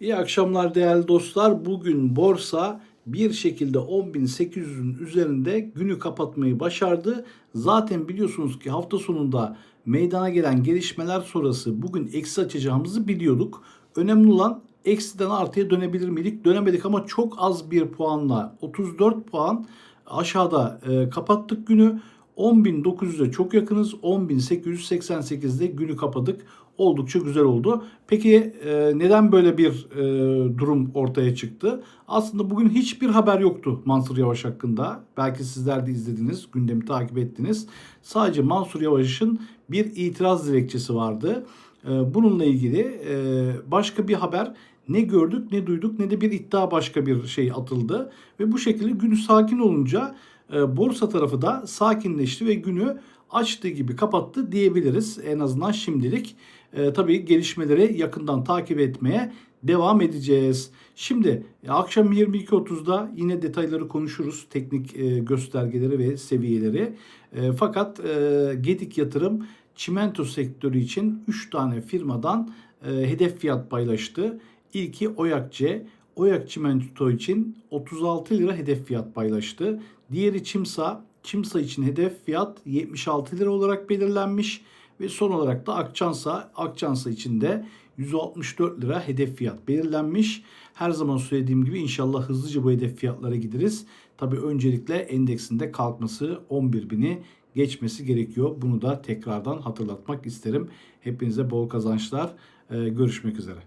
İyi akşamlar değerli dostlar. Bugün borsa bir şekilde 10.800'ün üzerinde günü kapatmayı başardı. Zaten biliyorsunuz ki hafta sonunda meydana gelen gelişmeler sonrası bugün eksi açacağımızı biliyorduk. Önemli olan eksiden artıya dönebilir miydik? Dönemedik ama çok az bir puanla 34 puan aşağıda e, kapattık günü. 10.900'e çok yakınız. 10.888'de günü kapadık. Oldukça güzel oldu. Peki e, neden böyle bir e, durum ortaya çıktı? Aslında bugün hiçbir haber yoktu Mansur Yavaş hakkında. Belki sizler de izlediniz, gündemi takip ettiniz. Sadece Mansur Yavaş'ın bir itiraz dilekçesi vardı. E, bununla ilgili e, başka bir haber ne gördük ne duyduk ne de bir iddia başka bir şey atıldı. Ve bu şekilde günü sakin olunca borsa tarafı da sakinleşti ve günü açtığı gibi kapattı diyebiliriz en azından şimdilik. E, tabii gelişmeleri yakından takip etmeye devam edeceğiz. Şimdi e, akşam 22.30'da yine detayları konuşuruz. Teknik e, göstergeleri ve seviyeleri. E, fakat e, Gedik Yatırım çimento sektörü için 3 tane firmadan e, hedef fiyat paylaştı. İlki Oyakçe. Oyak Çimento için 36 lira hedef fiyat paylaştı. Diğeri Çimsa. Çimsa için hedef fiyat 76 lira olarak belirlenmiş. Ve son olarak da Akçansa. Akçansa için de 164 lira hedef fiyat belirlenmiş. Her zaman söylediğim gibi inşallah hızlıca bu hedef fiyatlara gideriz. Tabi öncelikle endeksinde kalkması 11 bini geçmesi gerekiyor. Bunu da tekrardan hatırlatmak isterim. Hepinize bol kazançlar. Ee, görüşmek üzere.